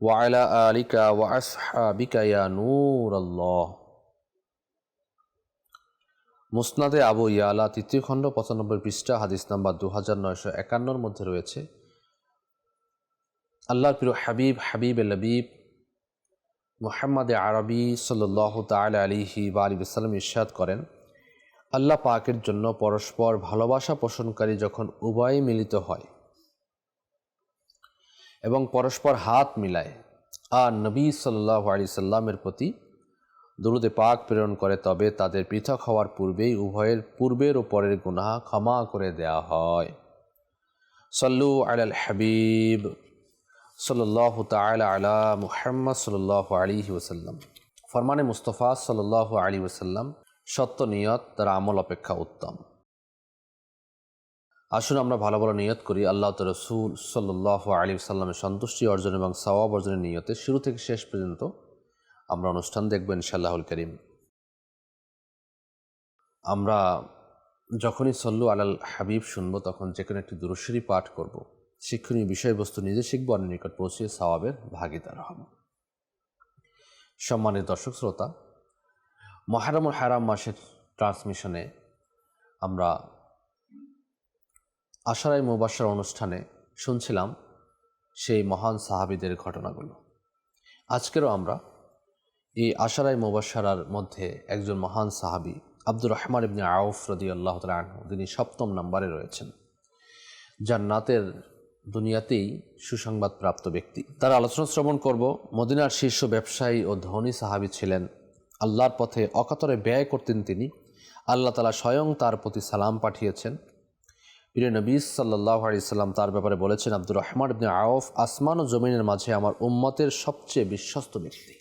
ওয়াইলা আলিকা ওয়া আসহাবিকা ইয়া নূর মুসনাদে আবু ইয়ালা তৃতীয় খণ্ড, পঁচানব্বই পৃষ্ঠা, হাদিস নাম্বার দু হাজার নয়শো একান্নর মধ্যে রয়েছে। আল্লাহ প্রিয় হাবিব হাবিব লবিব, মোহাম্মদে আরবি সাল্লাহ তাল আলিহি বা আলী ইসালাম ইরশাদ করেন, আল্লাহ পাকের জন্য পরস্পর ভালোবাসা পোষণকারী যখন উভয় মিলিত হয় এবং পরস্পর হাত মিলায়। আর নবী সাল্লাহ আলি সাল্লামের প্রতি দরুদে পাক প্রেরণ করে, তবে তাদের পৃথক হওয়ার পূর্বেই উভয়ের পূর্বের ও পরের ক্ষমা করে দেয়া হয়। সল্লু আলাল হাবিব সাল্লাহ তালা আলা মুহাম্মদ সাল্লাহ আলী ওসাল্লাম ফরমানে মুস্তফা সাল্লাহ আলী ওসাল্লাম সত্য নিয়ত, তার আমল অপেক্ষা উত্তম। আসুন আমরা ভালো ভালো নিয়ত করি। আল্লাহ তো রসুল সাল্লাহ আলী সাল্লামের সন্তুষ্টি অর্জন এবং সওয়াব অর্জনের নিয়তে শুরু থেকে শেষ পর্যন্ত আমরা অনুষ্ঠান দেখব ইনশাল্লাহুল করিম। আমরা যখনই সল্লু আলাল হাবিব শুনব তখন যে কোনো একটি দূরস্বরী পাঠ করব। শিক্ষণীয় বিষয়বস্তু নিজে শিখব আর নিকট পৌঁছিয়ে সওয়াবের ভাগিদার হব। সম্মানিত দর্শক শ্রোতা মহারমুল হারাম মাসের ট্রান্সমিশনে আমরা আশারাই মুবাসার অনুষ্ঠানে শুনছিলাম সেই মহান সাহাবিদের ঘটনাগুলো। আজকেরও আমরা এই আশারাই মুবাসারার মধ্যে একজন মহান সাহাবি আব্দুর রহমান ইবনে আউফ রদি আল্লাহ তালু তিনি সপ্তম নম্বরে রয়েছেন। জান্নাতের দুনিয়াতেই সুসংবাদ প্রাপ্ত ব্যক্তি। তার আলোচনা শ্রবণ করব। মদিনার শীর্ষ ব্যবসায়ী ও ধনী সাহাবি ছিলেন। আল্লাহর পথে অকাতরে ব্যয় করতেন তিনি। আল্লাহ তালা স্বয়ং তার প্রতি সালাম পাঠিয়েছেন। প্রিয় নবী সাল্লাহ সাল্লাম তার ব্যাপারে বলেছেন, আব্দুর রহমান ইবনে আউফ আসমান ও জমিনের মাঝে আমার উম্মতের সবচেয়ে বিশ্বস্ত ব্যক্তি।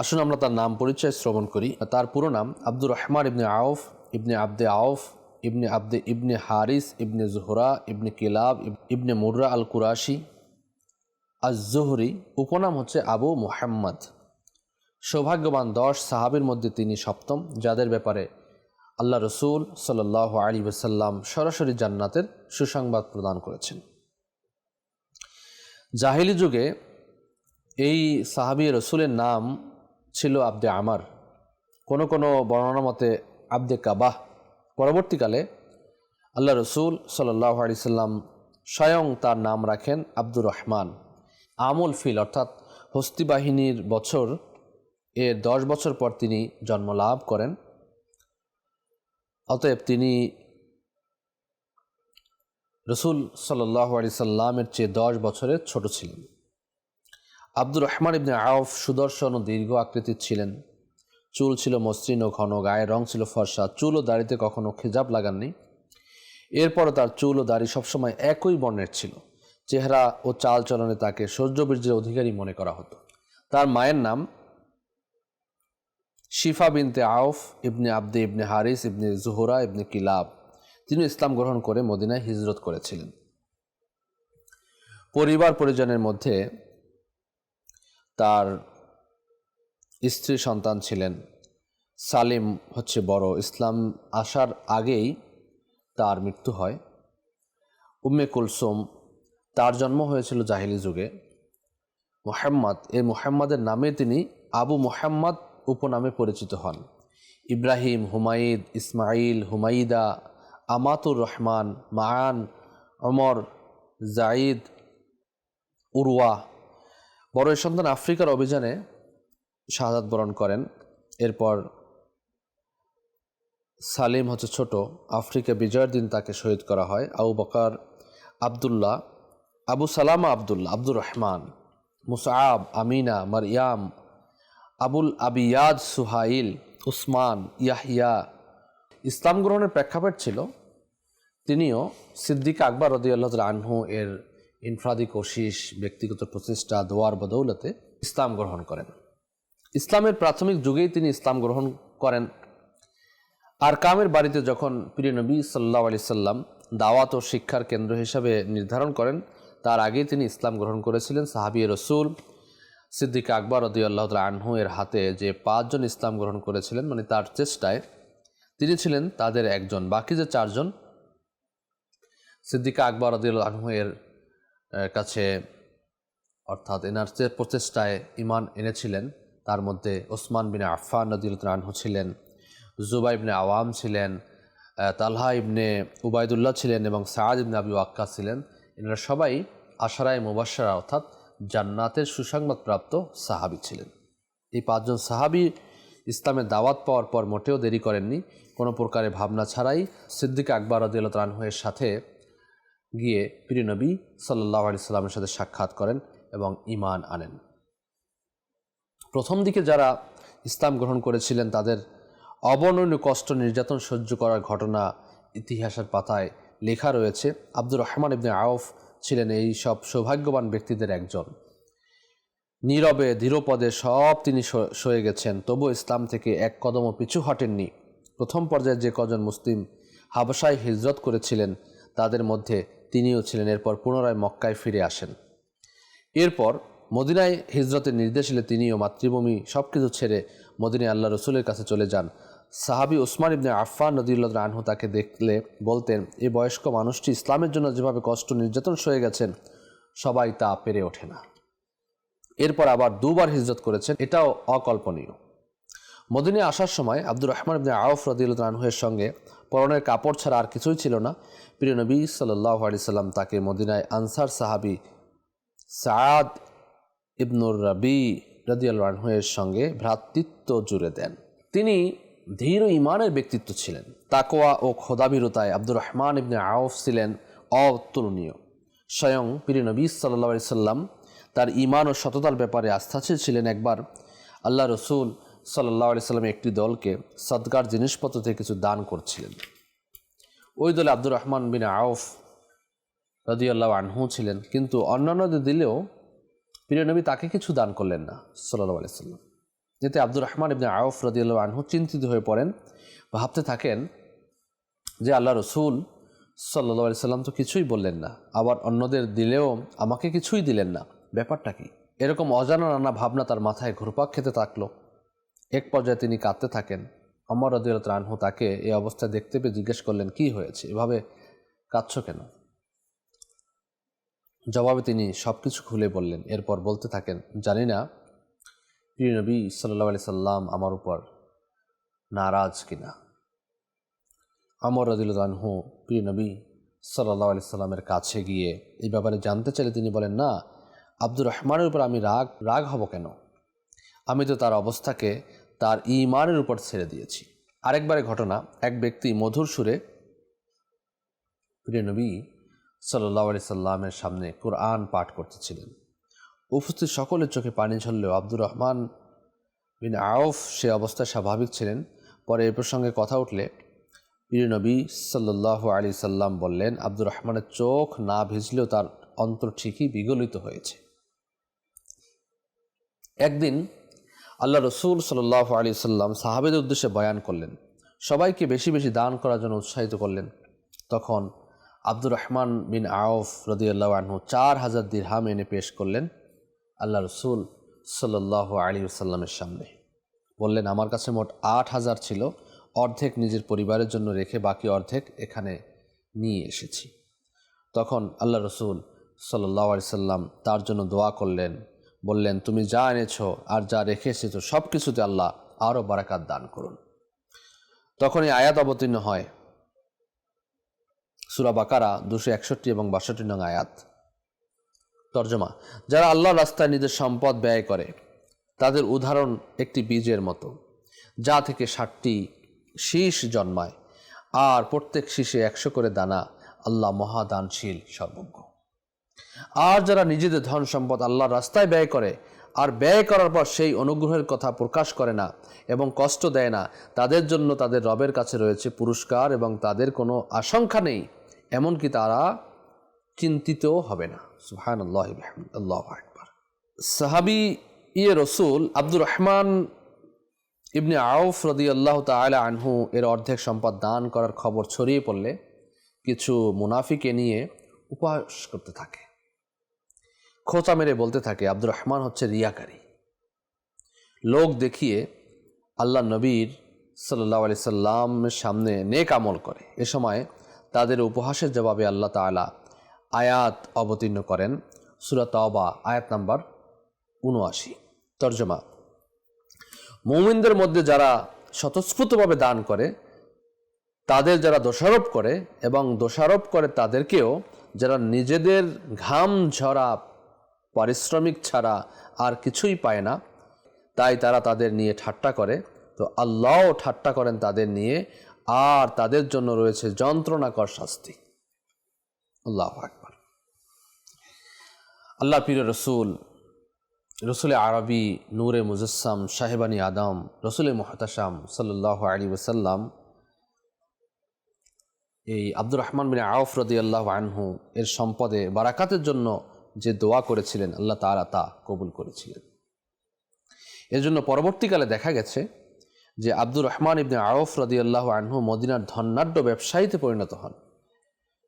আসুন আমরা তার নাম পরিচয় শ্রবণ করি। তার পুরো নাম Abdur Rahman ibn Auf ibn Abd Auf ibn Abd ibn Haris, ibn Zohra, ibn Kilab, ibn Murrah al Qurashi az Zuhri উপনাম হচ্ছে আবু মুহাম্মদ। সৌভাগ্যবান দশ সাহাবির মধ্যে তিনি সপ্তম, যাদের ব্যাপারে আল্লাহ রসুল সাল্লাহ আলী ওসাল্লাম সরাসরি জান্নাতের সুসংবাদ প্রদান করেছেন। জাহিলি যুগে এই সাহাবি রসুলের নাম ছিল আব্দে আমার। কোনো কোনো বর্ণনা মতে আব্দে কাবাহ। পরবর্তীকালে আল্লাহ রসুল সাল্লাহ আলি সাল্লাম স্বয়ং তার নাম রাখেন আব্দুর রহমান। আমল ফিল অর্থাৎ হস্তি বাহিনীর বছর, এর দশ বছর পর তিনি জন্ম লাভ করেন। অতএব তিনি রসুল সাল্লাহ আলি সাল্লামের চেয়ে দশ বছরের ছোট ছিলেন। আব্দুর রহমান ইবনে আউফ সুদর্শন ও দীর্ঘ আকৃতির ছিলেন। চুল ছিল মসৃণ ও ঘন, গায়ের রং ছিল ফর্সা, চুল ও দাড়িতে কখনো খেজাব লাগাননি। এরপরও তার চুল ও দাড়ি সবসময় একই বর্ণের ছিল। চেহারা ও চাল চলনে তাকে সৌর্যবীর্যের অধিকারী মনে করা হতো। তার মায়ের নাম শিফা বিনতে আউফ ইবনে আব্দে ইবনে হারিস, ইবনে জুহরা, ইবনে কিলাব তিনি ইসলাম গ্রহণ করে মদিনায় হিজরত করেছিলেন। পরিবার পরিজনের মধ্যে তার স্ত্রী সন্তান ছিলেন। সালিম হচ্ছে বড়। ইসলাম আসার আগেই তার মৃত্যু হয়। উম্মে কুলসুম, তার জন্ম হয়েছিল জাহিলি যুগে। মোহাম্মদ, এই মোহাম্মদের নামে তিনি আবু মোহাম্মদ উপনামে পরিচিত হন। ইব্রাহিম হুমায়ুদ ইসমাইল হুমাইদা আমাতুর রহমান মায়ান অমর জাইদ উরওয়া। বড় সন্তান আফ্রিকার অভিযানে শাহাদ বরণ করেন। এরপর সালিম হচ্ছে ছোট। আফ্রিকা বিজয়ের দিন তাকে শহীদ করা হয়। আবু বকার, আবদুল্লাহ, আবু সালামা আবদুল্লাহ, আব্দুর রহমান, মুসাব, আমিনা, মারিয়াম আবুল আবিয়াদ সুহাইল, উসমান, ইয়াহিয়া। ইসলাম গ্রহণের প্রেক্ষাপট ছিল, তিনিও সিদ্দিক আকবর রদিয়াল্লাহ আনহু এর ইনফ্রাদি কোশিস ব্যক্তিগত প্রচেষ্টা, দোয়ার বদৌলতে ইসলাম গ্রহণ করেন। ইসলামের প্রাথমিক যুগেই তিনি ইসলাম গ্রহণ করেন। আর কামের বাড়িতে যখন প্রিয় নবী সাল্লাহ আলি সাল্লাম দাওয়াত ও শিক্ষার কেন্দ্র হিসাবে নির্ধারণ করেন, তার আগেই তিনি ইসলাম গ্রহণ করেছিলেন সাহাবি রসুল সিদ্দিক আকবর রদি আল্লাহ আনহু এর হাতে যে পাঁচজন ইসলাম গ্রহণ করেছিলেন মানে তার চেষ্টায় তিনি ছিলেন তাদের একজন, বাকি যে চারজন, সিদ্দিকা আকবর রদিউল আনহু এর কাছে অর্থাৎ এনার প্রচেষ্টায় ইমান এনেছিলেন, তার মধ্যে ওসমান বিন আফফান রদিউল আনহু ছিলেন, জুবাই ইবনে আওয়াম ছিলেন তালহা ইবনে উবায়দুল্লাহ ছিলেন এবং সাদ ইবনে আবি ওয়াক্কা ছিলেন। এনারা সবাই আশারায় মুবাসারা অর্থাৎ জান্নাতের সুসংবাদপ্রাপ্ত সাহাবি ছিলেন। এই পাঁচজন সাহাবি ইসলামের দাওয়াত পাওয়ার পর মোটেও দেরি করেননি। কোনো প্রকারে ভাবনা ছাড়াই সিদ্দিক আকবর আনহুয়ের সাথে গিয়ে প্রিয় নবী সাল্লাহ আলি সাল্লামের সাথে সাক্ষাৎ করেন এবং ইমান আনেন। প্রথম দিকে যারা ইসলাম গ্রহণ করেছিলেন, তাদের অবর্ণনীয় কষ্ট নির্যাতন সহ্য করার ঘটনা ইতিহাসের পাতায় লেখা রয়েছে। আব্দুর রহমান ইবনে আউফ ছিলেন এই সব সৌভাগ্যবান ব্যক্তিদের একজন। নীরবে, ধীরপদে সব তিনি সয়ে গেছেন, তবু ইসলাম থেকে এক কদমও পিছু হটেননি। প্রথম পর্যায়ে যে কজন মুসলিম হাবসায় হিজরত করেছিলেন, তাদের মধ্যে তিনিও ছিলেন, এরপর পুনরায় মক্কায় ফিরে আসেন। এরপর মদিনায় হিজরতের নির্দেশ তিনিও মাতৃভূমি সব কিছু ছেড়ে মদিনায় আল্লাহ রসুলের কাছে চলে যান। সাহাবি উসমান ইবনে আফফান নদীল্লাহ রানহু তাকে দেখলে বলতেন এই বয়স্ক মানুষটি ইসলামের জন্য যেভাবে কষ্ট, নির্যাতন সয়ে গেছেন, সবাই তা পেরে ওঠে না। এরপর আবার দুবার হিজরত করেছেন, এটাও অকল্পনীয়। মদিনে আসার সময় আব্দুর রহমান ইবনে আউফ রদিউল্লাহ আনহুয়ের সঙ্গে পরনের কাপড় ছাড়া আর কিছুই ছিল না। প্রিয় নবী সাল্লাহ আলি সাল্লাম তাকে মদিনায় আনসার সাহাবি সাদ ইবনুর রবি রদিয়াল আনহুয়ের সঙ্গে ভ্রাতৃত্ব জুড়ে দেন। তিনি ও ইমানের ব্যক্তিত্ব ছিলেন। তাকোয়া ও খোদাবিরতায় আব্দুর রহমান ইবনে আউফ ছিলেন অতুলনীয়। স্বয়ং প্রিয় নবী সাল্লাহ আলি সাল্লাম তার ইমান ও সততার ব্যাপারে আস্থাশীল ছিলেন একবার। আল্লাহ রসুল সাল্লাহ সাল্লাম একটি দলকে সদকার জিনিসপত্র থেকে কিছু দান করছিলেন। ওই দলে আব্দুর রহমান বিন আউফ রদিয়াল্লাহ আনহু ছিলেন। কিন্তু অন্যান্যদের দিলেও প্রিয় নবী তাকে কিছু দান করলেন না সাল্লাহ সাল্লাম। যেতে আব্দুর রহমান ইবনে আউফ রদিয়াল্লাহ আনহু চিন্তিত হয়ে পড়েন ভাবতে থাকেন যে আল্লাহ রসুল সাল্লাহ আলি সাল্লাম তো কিছুই বললেন না। আবার অন্যদের দিলেও আমাকে কিছুই দিলেন না। ব্যাপারটা কি? এরকম অজানা নানা ভাবনা তার মাথায় ঘুরপাক খেতে থাকল। এক পর্যায়ে তিনি কাঁদতে থাকেন। অমর রদিয়াল আনহু তাকে এই অবস্থায় দেখতে পেয়ে জিজ্ঞেস করলেন, কি হয়েছে? এভাবে কাঁদছ কেন? জবাবে তিনি সব কিছু খুলে বললেন। এরপর বলতে থাকেন, জানি না প্রিয় নবী সাল্লাহ আলি সাল্লাম আমার উপর নারাজ কিনা? আমর রদিলহু প্রিয় নবী সাল্লাহ আলি সাল্লামের কাছে গিয়ে এই ব্যাপারে জানতে চাইলে তিনি বলেন, না, আব্দুর রহমানের উপর আমি রাগ রাগ হব কেন? আমি তো তার অবস্থাকে তার ইমানের উপর ছেড়ে দিয়েছি। আরেকবারে ঘটনা, এক ব্যক্তি মধুর সুরে, প্রিয় নবী সাল্লাহ আলি সাল্লামের সামনে কোরআন পাঠ করতেছিলেন। উপস্থিত সকলের চোখে পানি ঝরলেও আব্দুর রহমান বিন আউফ সে অবস্থায় স্বাভাবিক ছিলেন। পরে এ প্রসঙ্গে কথা উঠলে প্রিয় নবী সাল্লাহ আলি সাল্লাম বললেন, আব্দুর রহমানের চোখ না ভিজলেও তার অন্তর ঠিকই বিগলিত হয়েছে। একদিন আল্লাহ রসুল সাল্লাহ আলি সাল্লাম সাহাবেদের উদ্দেশ্যে বয়ান করলেন। সবাইকে বেশি বেশি দান করার জন্য উৎসাহিত করলেন। তখন আব্দুর রহমান বিন আউফ রদিয়াল্লাহ আনহু চার হাজার দিরহাম এনে পেশ করলেন। আল্লাহ রসুল সাল্লাহ আলী সাল্লামের সামনে বললেন, আমার কাছে মোট আট হাজার ছিল, অর্ধেক নিজের পরিবারের জন্য রেখে বাকি অর্ধেক এখানে নিয়ে এসেছি। তখন আল্লাহ রসুল সাল্লাহ আলি সাল্লাম তার জন্য দোয়া করলেন, বললেন, তুমি যা এনেছো আর যা রেখে এসেছ সব কিছুতে আল্লাহ আরও বারাকাত দান করুন। তখন এই আয়াত অবতীর্ণ হয়। সুরা বাকারা দুশো একষট্টি এবং বাষট্টি নং আয়াত। তর্জমা, যারা আল্লাহ রাস্তায় নিজের সম্পদ ব্যয় করে, তাদের উদাহরণ একটি বীজের মতো, যা থেকে ষাটটি শীষ জন্মায়, আর প্রত্যেক শীষে একশো করে দানা আল্লাহ মহাদানশীল সর্বজ্ঞ। আর যারা নিজেদের ধন সম্পদ আল্লাহর রাস্তায় ব্যয় করে, আর ব্যয় করার পর সেই অনুগ্রহের কথা প্রকাশ করে না এবং কষ্ট দেয় না, তাদের জন্য তাদের রবের কাছে রয়েছে পুরস্কার এবং তাদের কোনো আশঙ্কা নেই, এমনকি তারা চিন্তিতও হবে না। সুহান আল্লাহ আল্লাহ আকবর। সাহাবি ইয়ে রসুল আব্দুর রহমান ইবনে আউফ রদি আল্লাহ তালা আনহু এর অর্ধেক সম্পদ দান করার খবর ছড়িয়ে পড়লে কিছু মুনাফিকে নিয়ে উপহাস করতে থাকে। খোঁচা মেরে বলতে থাকে, আব্দুর রহমান হচ্ছে রিয়াকারী। লোক দেখিয়ে আল্লাহ নবীর সাল্লাহ আলি সাল্লামের সামনে নেক আমল করে। এ সময় তাদের উপহাসের জবাবে আল্লাহ তালা আয়াত অবতীর্ণ করেন সুরাত অবা আয়াত নাম্বার উনআশি তর্জমা, মৌমিনদের মধ্যে যারা স্বতঃস্ফূর্তভাবে দান করে, তাদের যারা দোষারোপ করে এবং দোষারোপ করে তাদেরকেও যারা নিজেদের ঘাম ঝরা, পারিশ্রমিক ছাড়া আর কিছুই পায় না, তাই তারা তাদের নিয়ে ঠাট্টা করে। তো আল্লাহও ঠাট্টা করেন তাদের নিয়ে, আর তাদের জন্য রয়েছে যন্ত্রণাকর শাস্তি। আল্লাহ আকবর। আল্লাহ পীর রসুল রসুল আরবি নূরে মুজস্সাম, সাহেবানী আদম, রসুল মহতাসাম সাল্লাহ আলী ওসাল্লাম এই আব্দুর রহমান বিন আউফ রদি আল্লাহ আনহু এর সম্পদে বারাকাতের জন্য যে দোয়া করেছিলেন, আল্লাহ তালা তা কবুল করেছিলেন। এর জন্য পরবর্তীকালে দেখা গেছে যে আব্দুর রহমান ইবনে আউফ রদি আল্লাহ আনহু মদিনার ধন্যাঢ্য ব্যবসায়ীতে পরিণত হন।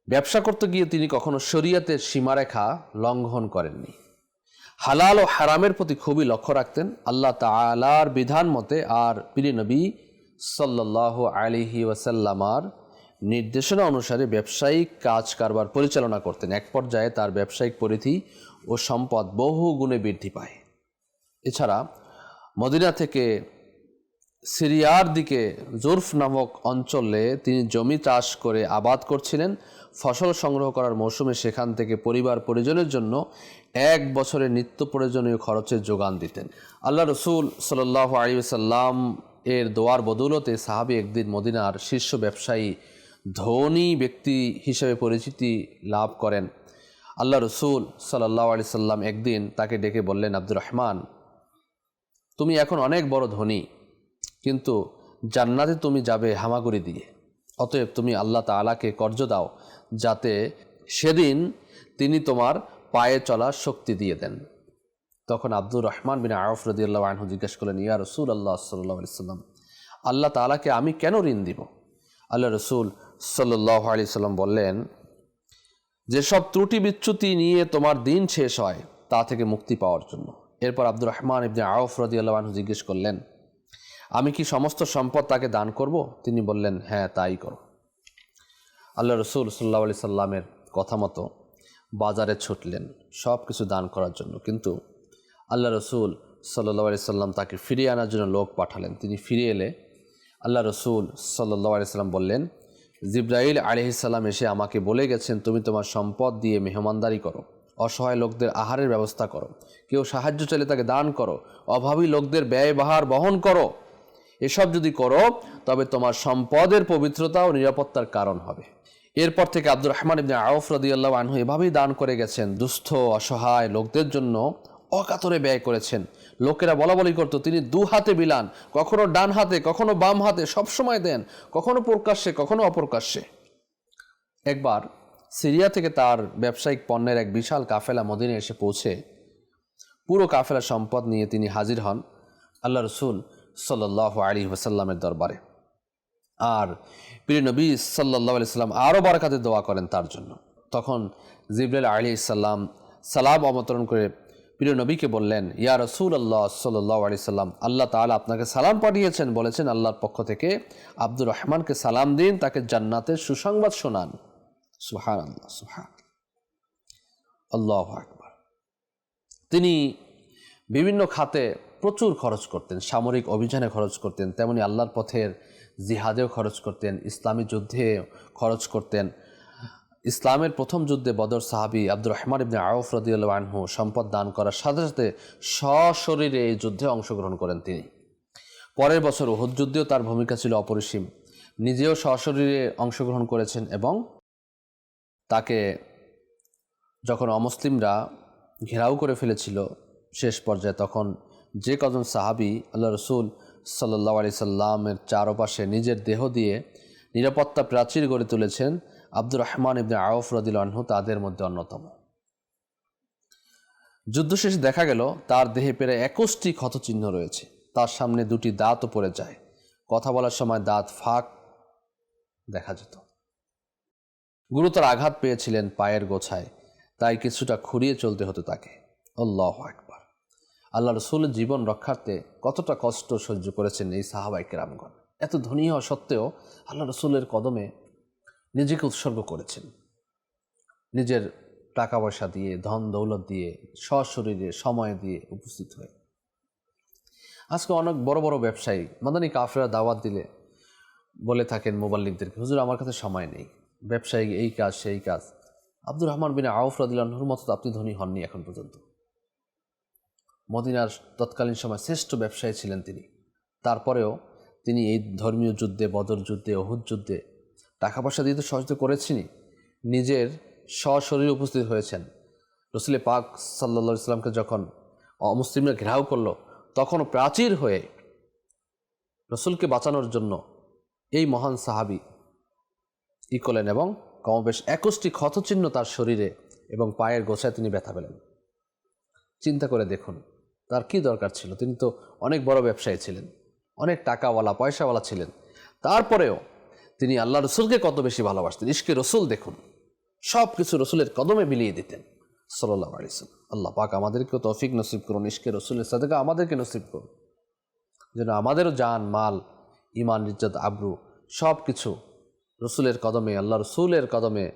ব্যবসা করতে গিয়ে তিনি কখনো শরীয়তের সীমারেখা লঙ্ঘন করেননি। হালাল ও হারামের প্রতি খুবই লক্ষ্য রাখতেন। আল্লাহ তালার বিধান মতে আর প্রিয় নবী সাল্লাহ আলিহি ওয়াসাল্লামার নির্দেশনা অনুসারে ব্যবসায়িক কাজ কারবার পরিচালনা করতেন। এক পর্যায়ে তার ব্যবসায়িক পরিধি ও সম্পদ বহু গুণে বৃদ্ধি পায়। এছাড়া মদিনা থেকে সিরিয়ার দিকে জুরফ নামক অঞ্চলে তিনি জমি চাষ করে আবাদ করছিলেন। ফসল সংগ্রহ করার মৌসুমে সেখান থেকে পরিবার পরিজনের জন্য এক বছরের নিত্য প্রয়োজনীয় খরচের যোগান দিতেন। আল্লাহ রসুল সাল্লাহ আলী সাল্লাম এর দোয়ার বদৌলতে সাহাবি একদিন মদিনার শীর্ষ ব্যবসায়ী ধনী ব্যক্তি হিসেবে পরিচিতি লাভ করেন। আল্লাহ রসুল সাল্লাহ আলি সাল্লাম একদিন তাকে ডেকে বললেন, আব্দুর রহমান, তুমি এখন অনেক বড় ধনী। কিন্তু জান্নাতে তুমি যাবে হামাগুড়ি দিয়ে। অতএব তুমি আল্লাহ তালাকে কর্জ দাও, যাতে সেদিন তিনি তোমার পায়ে চলার শক্তি দিয়ে দেন। তখন আব্দুর রহমান বিন আরফ রদিয়াল্লাহ আনহু জিজ্ঞেস করলেন, ইয়া রসুল আল্লাহ সাল্লাহ সাল্লাম, আল্লাহ তালাকে আমি কেন ঋণ দিব? আল্লাহ রসুল সাল্লাহ আলি সাল্লাম বললেন যেসব ত্রুটি বিচ্যুতি নিয়ে তোমার দিন শেষ হয়, তা থেকে মুক্তি পাওয়ার জন্য। এরপর আব্দুর রহমান ইবনে আউফ রদিয়াল্লাহ আনহু জিজ্ঞেস করলেন আমি কি সমস্ত সম্পদ তাকে দান করব? তিনি বললেন হ্যাঁ তাই করো। আল্লাহ রসুল সাল্লাহ আলি সাল্লামের কথা মতো বাজারে ছুটলেন সব কিছু দান করার জন্য। কিন্তু আল্লাহ রসুল সাল্লাহ আলি সাল্লাম তাকে ফিরিয়ে আনার জন্য লোক পাঠালেন। তিনি ফিরে এলে আল্লাহ রসুল সাল্লাহ আলি সাল্লাম বললেন, জিব্রাইল আলিহিসাল্লাম এসে আমাকে বলে গেছেন, তুমি তোমার সম্পদ দিয়ে মেহমানদারি করো, অসহায় লোকদের আহারের ব্যবস্থা করো, কেউ সাহায্য চাইলে তাকে দান করো, অভাবী লোকদের ব্যয়বাহার বহন করো। এসব যদি করো, তবে তোমার সম্পদের পবিত্রতা ও নিরাপত্তার কারণ হবে। এরপর থেকে আব্দুর রহমান ইবনে আউফ রদিয়াল্লাহ আনহু এভাবেই দান করে গেছেন। দুস্থ, অসহায় লোকদের জন্য অকাতরে ব্যয় করেছেন। লোকেরা বলা বলি করতো, তিনি দু হাতে বিলান, কখনো ডান হাতে, কখনো বাম হাতে সবসময় দেন, কখনো প্রকাশ্যে, কখনো অপ্রকাশ্যে। একবার সিরিয়া থেকে তার ব্যবসায়িক পণ্যের এক বিশাল কাফেলা মদিনে এসে পৌঁছে পুরো কাফেলা সম্পদ নিয়ে তিনি হাজির হন। আল্লাহ রসুল সাল্লাহ আলী ওসাল্লামের দরবারে। আর প্রিয় নবী সাল্লাহ আলি সাল্লাম আরও বারাকাতে দোয়া করেন তার জন্য। তখন জিবরাইল আলী ইসাল্লাম সালাম আমন্ত্রণ করে প্রিয় নবীকে বললেন, ইয়া রসুল আল্লাহ সাল্লাহ আলি সাল্লাম আল্লাহ তালা আপনাকে সালাম পাঠিয়েছেন, বলেছেন আল্লাহর পক্ষ থেকে আব্দুর রহমানকে সালাম দিন, তাকে জান্নাতের সুসংবাদ শোনান। সুহান আল্লাহ সুহান আল্লাহ আকবর। তিনি বিভিন্ন খাতে প্রচুর খরচ করতেন, সামরিক অভিযানে খরচ করতেন, তেমনি আল্লাহর পথের জিহাদেও খরচ করতেন, ইসলামী যুদ্ধে খরচ করতেন। ইসলামের প্রথম যুদ্ধে বদর সাহাবি আব্দুর রহমান ইবনে আউফ রদিউল্লা আনহু সম্পদ দান করার সাথে সাথে সশরীরে এই যুদ্ধে অংশগ্রহণ করেন তিনি। পরের বছর ওহুদ যুদ্ধেও তার ভূমিকা ছিল অপরিসীম। নিজেও সশরীরে অংশগ্রহণ করেছেন এবং তাকে যখন অমুসলিমরা ঘেরাও করে ফেলেছিল শেষ পর্যায়ে, তখন যে কজন সাহাবি আল্লাহ রসুল সাল্লাহ আলি সাল্লামের চারপাশে নিজের দেহ দিয়ে নিরাপত্তা প্রাচীর গড়ে তুলেছেন আব্দুর রহমান ইবনে আউফ রদিল আনহু তাদের মধ্যে অন্যতম। যুদ্ধ শেষে দেখা গেল, তার দেহে প্রায় একুশটি ক্ষতচিহ্ন রয়েছে। তার সামনে দুটি দাঁতও পড়ে যায়। কথা বলার সময় দাঁত ফাঁক দেখা যেত। গুরুতর আঘাত পেয়েছিলেন পায়ের গোছায়, তাই কিছুটা খুঁড়িয়ে চলতে হতো তাকে। আল্লাহ একবার আল্লাহ রসুলের জীবন রক্ষার্থে কতটা কষ্ট সহ্য করেছেন এই সাহাবাই কেরামগণ? এত ধনী হওয়া সত্ত্বেও আল্লাহ রসুলের কদমে নিজেকে উৎসর্গ করেছেন। নিজের টাকা পয়সা দিয়ে, ধন, দৌলত দিয়ে, সশরীরে সময় দিয়ে উপস্থিত হয়ে। আজকে অনেক বড় বড় ব্যবসায়ী, মাদানী কাফেরা দাওয়াত দিলে বলে থাকেন মোবাল্লিকদেরকে, হুজুর, আমার কাছে সময় নেই। ব্যবসায়ী এই কাজ, সেই কাজ। আব্দুর রহমান বিন আউফ রাদিল্লাহর মতো আপনি ধনী হননি এখন পর্যন্ত। মদিনার তৎকালীন সময় শ্রেষ্ঠ ব্যবসায়ী ছিলেন তিনি। তারপরেও তিনি এই ধর্মীয় যুদ্ধে, বদর যুদ্ধে অহুদ যুদ্ধে টাকা পয়সা দিয়ে তো সহযোগিতা করেছেনই। নিজের সশরীরে উপস্থিত হয়েছেন। রসুলে পাক সাল্লা ইসলামকে যখন অমুসলিমরা ঘেরাও করল, তখনও প্রাচীর হয়ে রসুলকে বাঁচানোর জন্য এই মহান সাহাবি ই করলেন এবং কমবেশ একুশটি ক্ষতচিহ্ন তার শরীরে এবং পায়ের গোছায় তিনি ব্যথা পেলেন। চিন্তা করে দেখুন তার কি দরকার ছিল? তিনি তো অনেক বড় ব্যবসায়ী ছিলেন, অনেক টাকাওয়ালা, পয়সাওয়ালা ছিলেন। তারপরেও তিনি আল্লাহ রসুলকে কত বেশি ভালোবাসতেন? ইশকে রসুল দেখুন সব কিছু রসুলের কদমে মিলিয়ে দিতেন সাল্লাহ আলিয়াল্লাম আল্লাহ পাক আমাদেরকেও তৌফিক নসিব করুন, ইশকে রসুলের সাদেকা আমাদেরকে নসিব করুন। যেন আমাদেরও জান, মাল ইমান ইজ্জত, আব্রু সব কিছু রসুলের কদমে, আল্লাহ রসুলের কদমে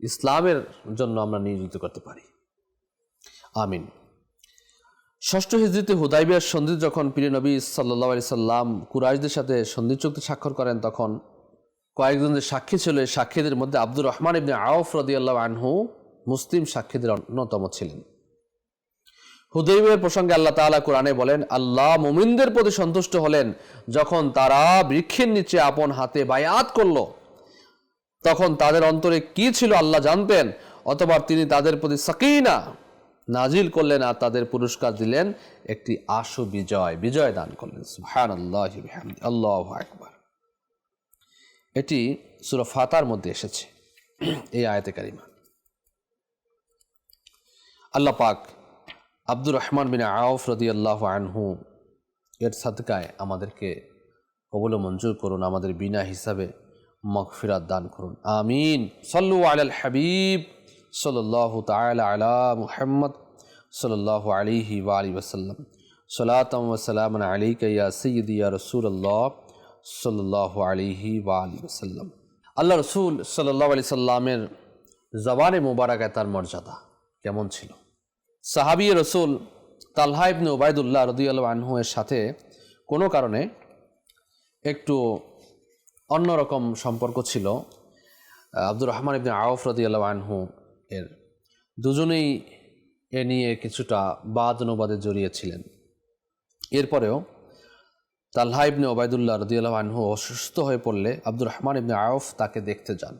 ইসলামের জন্য আমরা নিয়োজিত করতে পারি। আমিন। ষষ্ঠ হিজড়িতে হুদাইবিয়ার সন্ধি যখন প্রিয় নবী সাল্লাহ আলি সাল্লাম কুরাইশদের সাথে সন্ধি চুক্তি স্বাক্ষর করেন, তখন কয়েকজন যে সাক্ষী ছিল, এই সাক্ষীদের মধ্যে আব্দুর রহমান ইবনে আউফ রদিয়াল্লাহ আনহু মুসলিম সাক্ষীদের অন্যতম ছিলেন। হুদৈবের প্রসঙ্গে আল্লাহ তাআলা কোরআনে বলেন, আল্লাহ মুমিনদের প্রতি সন্তুষ্ট হলেন যখন তারা বৃক্ষের নিচে আপন হাতে বায়াত করল। তখন তাদের অন্তরে কি ছিল আল্লাহ জানতেন? অথবা তিনি তাদের প্রতি সাকিনা নাজিল করলেন আর তাদের পুরস্কার দিলেন একটি আশু বিজয় বিজয় দান করলেন। সুহান আল্লাহ আল্লাহ একবার এটি সুরা ফাতার মধ্যে এসেছে, এই আয়তে কারিমা। আল্লাহ পাক আব্দুর রহমান বিন আউফ রদি আল্লাহ আনহু, এর সাদকায় আমাদেরকে কবল মঞ্জুর করুন, আমাদের বিনা হিসাবে মগফিরাত দান করুন। আমিন। সল্লু আলাল হাবিব। সাল্লাহ তালা মুহাম্মদ সাল্লাহ আলিহি ওয়ালি ওসাল্লাম সালাতম ওসালাম আলিকা ইয়া রসুল আল্লাহ সাল্লাহ আলিহি ওয়ালি ওসাল্লাম আল্লাহ রসুল সাল্লাহ আলি সাল্লামের জবানে মোবারকায় তার মর্যাদা কেমন ছিল? সাহাবি রসুল তালহা ইবনে ওবায়দুল্লাহ রদিয়াল আনহু এর সাথে কোনো কারণে একটু অন্যরকম সম্পর্ক ছিল। আব্দুর রহমান ইবনে আউফ রদিয়াল্লাহ আনহু এর। দুজনেই এ নিয়ে কিছুটা বাদ অনুবাদে জড়িয়েছিলেন। এরপরেও তাল্হা ইবনে ওবায়দুল্লাহ রদিয়াল্লাহ আনহু অসুস্থ হয়ে পড়লে আব্দুর রহমান ইবনে আউফ তাকে দেখতে যান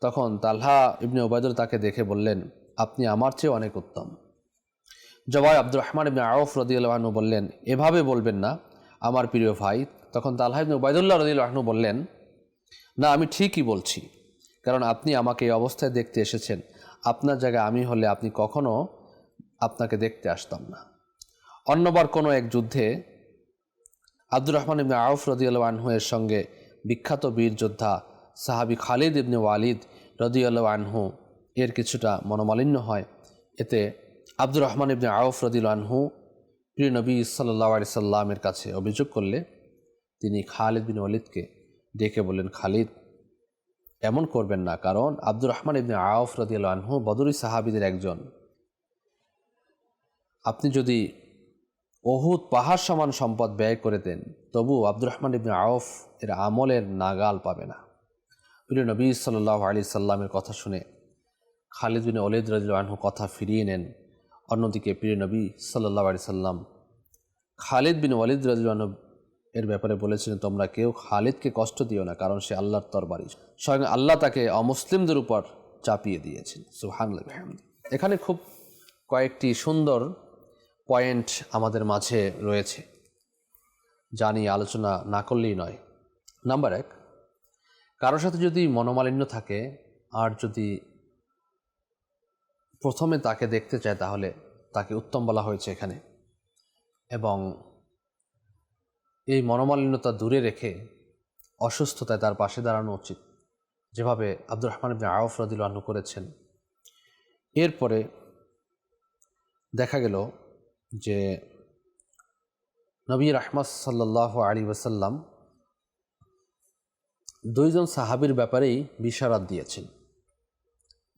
তখন তালহা ইবনে ওবায়দুল তাকে দেখে বললেন, আপনি আমার চেয়ে অনেক উত্তম। জবাই আব্দুর রহমান ইবনে আউফ রদিয়াল্লাহনু বললেন, এভাবে বলবেন না, আমার প্রিয় ভাই। তখন তালহা ইবনে ওবায়দুল্লাহ রদিয়াল্লাহনু বললেন, না, আমি ঠিকই বলছি। কারণ আপনি আমাকে এই অবস্থায় দেখতে এসেছেন। আপনার জায়গায় আমি হলে আপনি কখনো আপনাকে দেখতে আসতাম না। অন্যবার কোনো এক যুদ্ধে আব্দুর রহমান ইবনে আউফ রদিয়াল্লাহ আনহু এর সঙ্গে বিখ্যাত বীর যোদ্ধা সাহাবি খালিদ ইবনে ওয়ালিদ রদিয়াল্লাহ আনহু এর কিছুটা মনোমালিন্য হয়। এতে আব্দুর রহমান ইবনে আউফ রদিল আনহু প্রিয় নবী সাল্লাহ আলি সাল্লামের কাছে অভিযোগ করলে তিনি খালিদ বিন ওয়ালিদকে ডেকে বললেন, খালিদ এমন করবেন না, কারণ আব্দুর রহমান ইবনে আউফ রদিল আনহু বদরি সাহাবিদের একজন। আপনি যদি অহুদ পাহাড় সমান সম্পদ ব্যয় করে দেন, তবু আব্দুর রহমান ইবনে আউফ এর আমলের নাগাল পাবে না। প্রিয় নবী সাল্লাহ আলি সাল্লামের কথা শুনে খালিদ বিন ওলিদ রাজু কথা ফিরিয়ে নেন। অন্যদিকে প্রিয় নবী সাল্লাহ আলি সাল্লাম খালিদ বিন ওয়ালিদ রাজু এর ব্যাপারে বলেছিলেন, তোমরা কেউ খালিদকে কষ্ট দিও না, কারণ সে আল্লাহর তরবারি। স্বয়ং আল্লাহ তাকে অমুসলিমদের উপর চাপিয়ে দিয়েছেন। সুহান এখানে খুব কয়েকটি সুন্দর পয়েন্ট আমাদের মাঝে রয়েছে, যা নিয়ে আলোচনা না করলেই নয়। নাম্বার এক কারোর সাথে যদি মনোমালিন্য থাকে, আর যদি প্রথমে তাকে দেখতে চায়, তাহলে তাকে উত্তম বলা হয়েছে এখানে। এবং এই মনোমালিন্যতা দূরে রেখে অসুস্থতায় তার পাশে দাঁড়ানো উচিত। যেভাবে আব্দুর রহমান ইবনে আউফ রদিল আনহু করেছেন। এরপরে দেখা গেল যে নবী রাহমাস সাল্লাহ আলী ওসাল্লাম দুইজন সাহাবির ব্যাপারেই বিশারাত দিয়েছেন।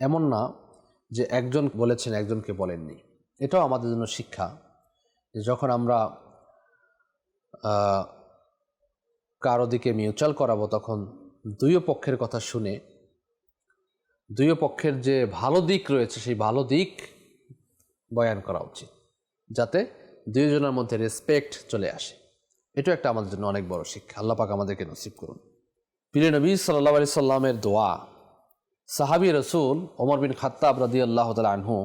এমন না যে একজন বলেছেন, একজনকে বলেননি। এটাও আমাদের জন্য শিক্ষা যে যখন আমরা কারও দিকে মিউচুয়াল করাবো তখন দুইও পক্ষের কথা শুনে, দুইও পক্ষের যে ভালো দিক রয়েছে সেই ভালো দিক বয়ান করা উচিত, যাতে দুইজনের মধ্যে রেসপেক্ট চলে আসে। এটা একটা আমাদের জন্য অনেক বড় শিক্ষা। আল্লাহ পাক আমাদেরকে নসিব করুন। প্রিয় নবী সাল্লাহ আলি সাল্লামের দোয়া, সাহাবি রসুল ওমর বিন খাত্তাব রাদি আল্লাহ তালা আনহু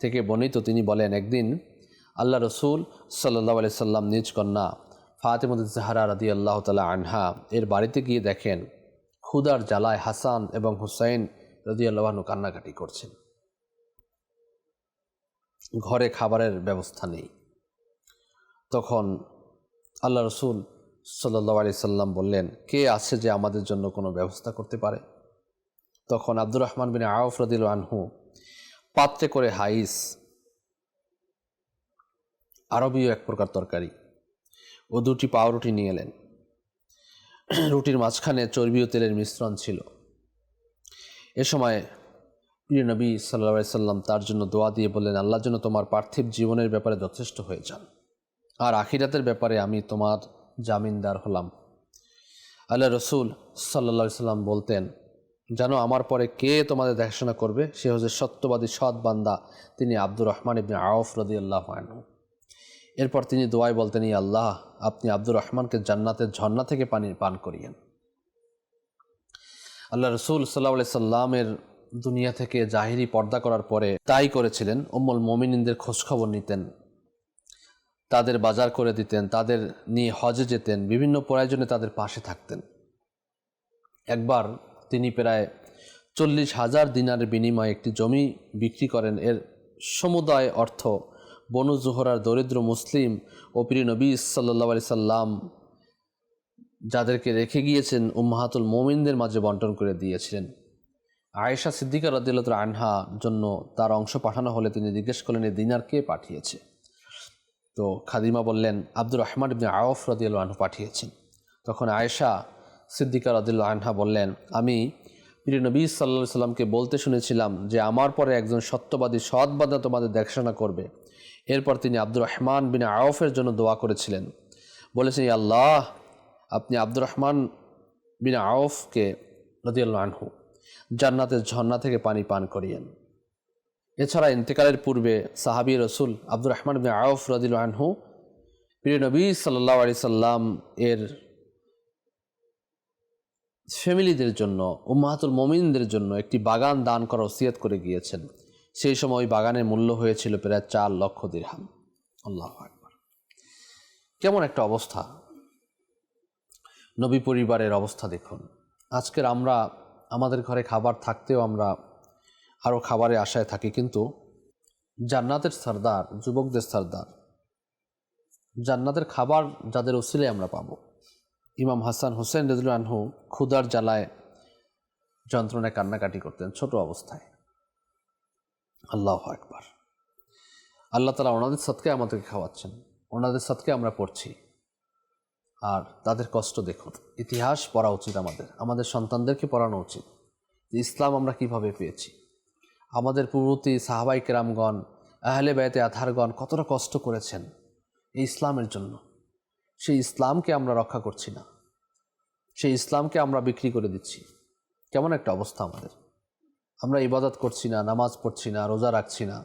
থেকে বর্ণিত তিনি বলেন, একদিন আল্লাহ রসুল সাল্লাহ আলি সাল্লাম নিজ কন্যা ফাতেমুদ জাহারা রাদি আল্লাহ তালা আনহা এর বাড়িতে গিয়ে দেখেন ক্ষুদার জ্বালায় হাসান এবং হুসাইন রদি আল্লাহনু কান্নাকাটি করছেন। ঘরে খাবারের ব্যবস্থা নেই। তখন আল্লাহ রসুল সাল্লাহ আলি সাল্লাম বললেন, কে আছে যে আমাদের জন্য কোনো ব্যবস্থা করতে পারে? তখন আব্দুর রহমান বিন আউফ রদিল আনহু পাত্রে করে হাইস আরবীয় এক প্রকার তরকারি ও দুটি পাউরুটি নিয়ে এলেন। রুটির মাঝখানে চর্বি ও তেলের মিশ্রণ ছিল। এ সময় প্রিয় নবী সাল্লা সাল্লাম তার জন্য দোয়া দিয়ে বললেন আল্লাহর জন্য তোমার পার্থিব জীবনের ব্যাপারে যথেষ্ট হয়ে যান। আর আখিরাতের ব্যাপারে আমি তোমার জামিনদার হলাম। আল্লাহ রসুল সাল্লা সাল্লাম বলতেন জানো আমার পরে কে তোমাদের দেখাশোনা করবে? সে হচ্ছে সত্যবাদী সৎ বান্দা, তিনি আব্দুর রহমান ইবনে আউফ রদি আল্লাহ আনহু। এরপর তিনি দোয়ায় বলতেন, "ই আল্লাহ, আপনি আব্দুর রহমানকে জান্নাতের ঝর্ণা থেকে পানি পান করিয়েন। আল্লাহ রসুল সাল্লাহ আলি সাল্লামের দুনিয়া থেকে জাহিরি পর্দা করার পরে তাই করেছিলেন, উম্মুল মোমিনদের খোঁজখবর নিতেন, তাদের বাজার করে দিতেন, তাদের নিয়ে হজে যেতেন, বিভিন্ন প্রয়োজনে তাদের পাশে থাকতেন। একবার তিনি প্রায় চল্লিশ হাজার দিনারের বিনিময়ে একটি জমি বিক্রি করেন। এর সমুদায় অর্থ বনু জোহরার দরিদ্র মুসলিম ও প্রিয় নবী সাল্লাহ আলি সাল্লাম যাদেরকে রেখে গিয়েছেন উম্মাহাতুল মোমিনদের মাঝে বন্টন করে দিয়েছিলেন। আয়েশা সিদ্দিকা রদিল্লা আনহা জন্য তার অংশ পাঠানো হলে তিনি জিজ্ঞেস করলেন এই দিনার কে পাঠিয়েছে? তো খাদিমা বললেন, আব্দুর রহমান ইবনে আউফ রদিউল আনহু পাঠিয়েছেন। তখন আয়েশা সিদ্দিকা রদিল্লা আনহা বললেন, আমি প্রিয় নবী সাল্লা সাল্লামকে বলতে শুনেছিলাম যে আমার পরে একজন সত্যবাদী সৎবাদা তোমাদের দেখাশোনা করবে। এরপর তিনি আব্দুর রহমান বিন আউফের জন্য দোয়া করেছিলেন। বলেছেন আল্লাহ, আপনি আব্দুর রহমান বিন আউফকে রদিয়াল্লাহ আনহু জান্নাতের ঝর্ণা থেকে পানি পান করিয়েন। এছাড়া ইন্তেকালের পূর্বে সাহাবি রসুল আব্দুর রহমান বিন আউফ রদিল আনহু প্রিয় নবী সাল্লাহ আলি সাল্লাম এর ফ্যামিলিদের জন্য, উম্মাহাতুল মমিনদের জন্য একটি বাগান দান করা ওসিয়ত করে গিয়েছেন। সেই সময় বাগানের মূল্য হয়েছিল প্রায় চার লক্ষ দিরহাম। আল্লাহ আকবার। কেমন একটা অবস্থা। নবী পরিবারের অবস্থা দেখুন। আজকের আমরা, আমাদের ঘরে খাবার থাকতেও আমরা আরও খাবারের আশায় থাকি, কিন্তু জান্নাতের সর্দার, যুবকদের সর্দার, জান্নাতের খাবার যাদের ওসিলে আমরা পাবো। ইমাম হাসান হোসেন রেজুল আনহু ক্ষুদার জ্বালায় যন্ত্রণায় কান্নাকাটি করতেন, ছোট অবস্থায়। আল্লাহ একবার আল্লাহ তালা ওনাদের সৎকে আমাদেরকে খাওয়াচ্ছেন, ওনাদের সৎকে আমরা পড়ছি। আর তাদের কষ্ট দেখুন, ইতিহাস পড়া উচিত আমাদের আমাদের সন্তানদেরকে পড়ানো উচিত, যে ইসলাম আমরা কীভাবে পেয়েছি। আমাদের পূর্ববর্তী সাহাবাই কেরামগণ, আহলে বেতে আধারগণ কতটা কষ্ট করেছেন এই ইসলামের জন্য। সেই ইসলামকে আমরা রক্ষা করছি না। সেই ইসলামকে আমরা বিক্রি করে দিচ্ছি। কেমন একটা অবস্থা আমাদের। আমরা ইবাদত করছি না, নামাজ পড়ছি না, রোজা রাখছি না।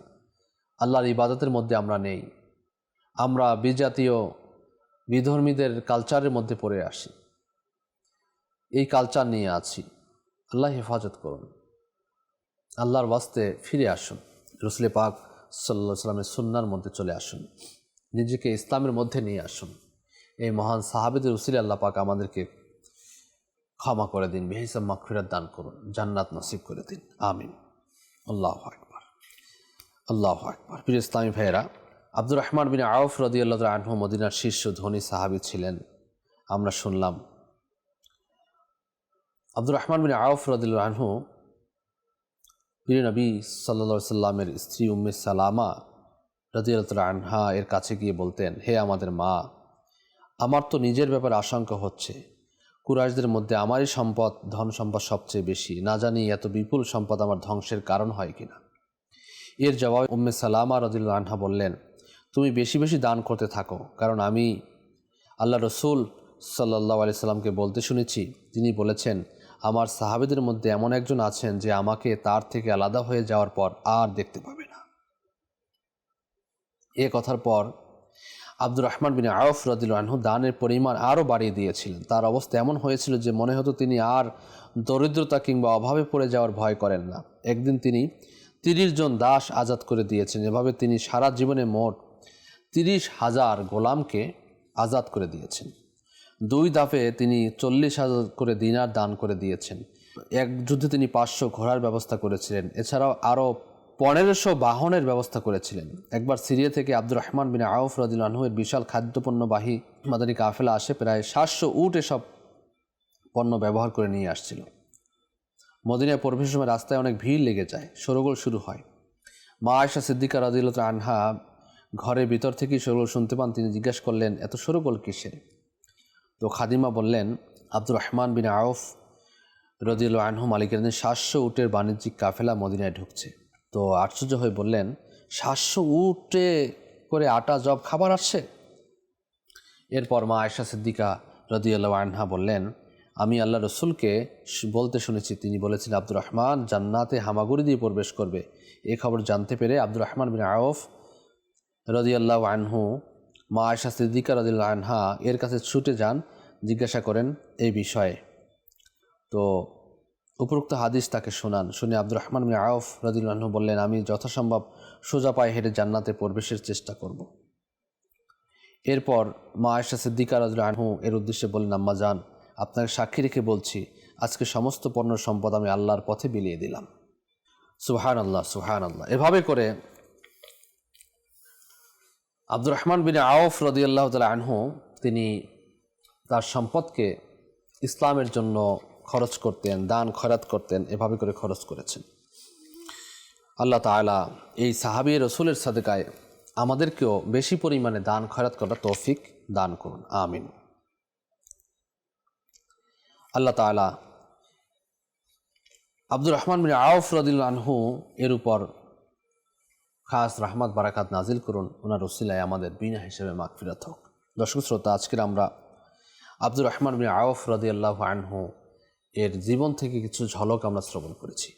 আল্লাহর ইবাদতের মধ্যে আমরা নেই। আমরা বিজাতীয় বিধর্মীদের কালচারের মধ্যে পড়ে আসি। এই কালচার নিয়ে আছি। আল্লাহ হেফাজত করুন। আল্লাহর বাস্তে ফিরে আসুন। রসুলে পাক সাল্লা সাল্লামের সুন্নার মধ্যে চলে আসুন। নিজেকে ইসলামের মধ্যে নিয়ে আসুন। এই মহান সাহাবেদের উসিলে আল্লাহ পাক আমাদেরকে ক্ষমা করে দিন, বেহিসাব মাগফিরাত দান করুন, জান্নাত নসিব করে দিন। আমিন। আল্লাহ আকবার। আল্লাহ আকবর। প্রিয় ইসলামী ভাইয়েরা, আব্দুর রহমান বিন আউফ রদিয়াল্লাহ আনহু মদিনার শীর্ষ ধনী সাহাবি ছিলেন। আমরা শুনলাম, আব্দুর রহমান বিন আউফ রদিল্লা আনহু প্রিয় নবী সাল্লা সাল্লামের স্ত্রী উম্মে সালামা রদিয়াল্লাহ আনহা এর কাছে গিয়ে বলতেন, হে আমাদের মা, আমার তো নিজের ব্যাপারে আশঙ্কা হচ্ছে। কুরাইশদের মধ্যে আমারই সম্পদ, ধন সম্পদ সবচেয়ে বেশি। না জানি এত বিপুল সম্পদ আমার ধ্বংসের কারণ হয় কিনা। এর জবাবে উম্মে সালামা রদিল্লা আনহা বললেন, তুমি বেশি বেশি দান করতে থাকো, কারণ আমি আল্লাহ রসুল সাল্লাহ আলি সাল্লামকে বলতে শুনেছি। তিনি বলেছেন, আমার সাহাবেদের মধ্যে এমন একজন আছেন যে আমাকে তার থেকে আলাদা হয়ে যাওয়ার পর আর দেখতে পাবে না। এ কথার পর আব্দুর রহমান বিন আউফ রদিল আনহু দানের পরিমাণ আরও বাড়িয়ে দিয়েছিলেন। তার অবস্থা এমন হয়েছিল যে মনে হতো তিনি আর দরিদ্রতা কিংবা অভাবে পড়ে যাওয়ার ভয় করেন না। একদিন তিনি তিরিশ জন দাস আজাদ করে দিয়েছেন। এভাবে তিনি সারা জীবনে মোট তিরিশ হাজার গোলামকে আজাদ করে দিয়েছেন। দুই দাফে তিনি চল্লিশ হাজার করে দিনার দান করে দিয়েছেন। এক যুদ্ধে তিনি পাঁচশো ঘোড়ার ব্যবস্থা করেছিলেন। এছাড়াও আরও পনেরোশো বাহনের ব্যবস্থা করেছিলেন। একবার সিরিয়া থেকে আব্দুর রহমান বিন আউফ রদিল আনহুয়ের বিশাল খাদ্যপণ্যবাহী মাদানী কাফেলা আসে, প্রায় সাতশো উট এসব পণ্য ব্যবহার করে নিয়ে আসছিল। মদিনায় প্রবেশের সময় রাস্তায় অনেক ভিড় লেগে যায় সরগোল শুরু হয়। মা আয়সা সিদ্দিকা রদিল আনহা ঘরের ভিতর থেকেই সরগোল শুনতে পান, তিনি জিজ্ঞেস করলেন, এত সরগোল কিসের? তো খাদিমা বললেন, আব্দুর রহমান বিন আউফ রদিউল আনহু মালিকের সাতশো উটের বাণিজ্যিক কাফেলা মদিনায় ঢুকছে। তো আশ্চর্য হয়ে বললেন, সাতশো উটে করে আটা জব খাবার আসছে? এরপর মা আয়সা সিদ্দিকা রদিউল্লাহ আনহা বললেন, আমি আল্লাহ রসুলকে বলতে শুনেছি। তিনি বলেছেন, আব্দুর রহমান জান্নাতে হামাগুড়ি দিয়ে প্রবেশ করবে। এ খবর জানতে পেরে আব্দুর রহমান বিন আউফ রদিয়াল্লাহ আনহু, মা আয়সা সিদ্দিকা রদিল্লা আনহা এর কাছে ছুটে যান, জিজ্ঞাসা করেন, এই বিষয়ে? তো উপরোক্ত হাদিস তাকে শোনান। শুনে আব্দুর রহমান মিয়া আউফ রদিল্লাহু বললেন, আমি যথাসম্ভব সোজা পায়ে হেঁটে জান্নাতে প্রবেশের চেষ্টা করব। এরপর মা আয়সা সিদ্দিকা রদুল আনহু এর উদ্দেশ্যে বললেন, আম্মা যান, আপনাকে সাক্ষী রেখে বলছি, আজকে সমস্ত পণ্য সম্পদ আমি আল্লাহর পথে বিলিয়ে দিলাম। সুহান আল্লাহ সুহান আল্লাহ এভাবে করে আব্দুর রহমান বিন আউফ রদিয়াল্লাহ তালা আনহু, তিনি তার সম্পদকে ইসলামের জন্য খরচ করতেন, দান খরাত করতেন, এভাবে করে খরচ করেছেন। আল্লাহ তালা এই সাহাবি রসুলের সাদেকায় আমাদেরকেও বেশি পরিমাণে দান খরাত করার তৌফিক দান করুন, আমিন। আল্লাহ তালা আব্দুর রহমান বিন আউফ রদিল আনহু এর উপর খাস রাহমাত বারাকাত নাজিল করুন ওনার রসিলায় আমাদের বিনা হিসেবে মাগফিরাত হোক। দর্শক শ্রোতা, আজকের আমরা আব্দুর রহমান বিন আউফ রদি আল্লাহ আনহু এর জীবন থেকে কিছু ঝলক আমরা শ্রবণ করেছি।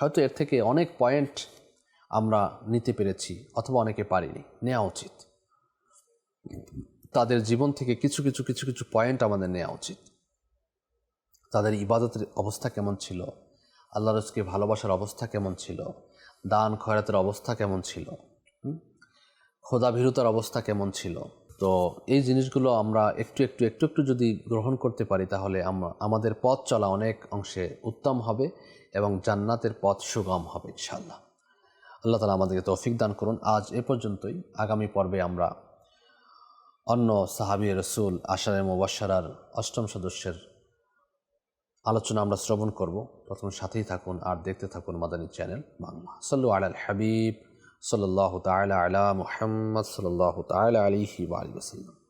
হয়তো এর থেকে অনেক পয়েন্ট আমরা নিতে পেরেছি অথবা অনেকে পারিনি, নেওয়া উচিত। তাদের জীবন থেকে কিছু কিছু কিছু কিছু পয়েন্ট আমাদের নেওয়া উচিত। তাদের ইবাদতের অবস্থা কেমন ছিল? আল্লাহ রসকে ভালোবাসার অবস্থা কেমন ছিল? দান খয়রাতের অবস্থা কেমন ছিল? খোদাভীরতার অবস্থা কেমন ছিল? তো এই জিনিসগুলো আমরা একটু একটু একটু একটু যদি গ্রহণ করতে পারি, তাহলে আমরা আমাদের পথ চলা অনেক অংশে উত্তম হবে এবং জান্নাতের পথ সুগম হবে ইনশাল্লাহ আল্লাহ তালা আমাদেরকে তৌফিক দান করুন। আজ এ পর্যন্তই। আগামী পর্বে আমরা অন্য সাহাবি রসুল আশারে মুবাসার অষ্টম সদস্যের আলোচনা আমরা শ্রবণ করব। প্রথম সাথেই থাকুন আর দেখতে থাকুন মাদানী চ্যানেল বাংলা। সাল্লু আলাল হাবিব। সাল্লাহ তালা আলা মুহাম্মদ সাল্লাহ তালা আলিহি ওয়ালি ওসাল্লাম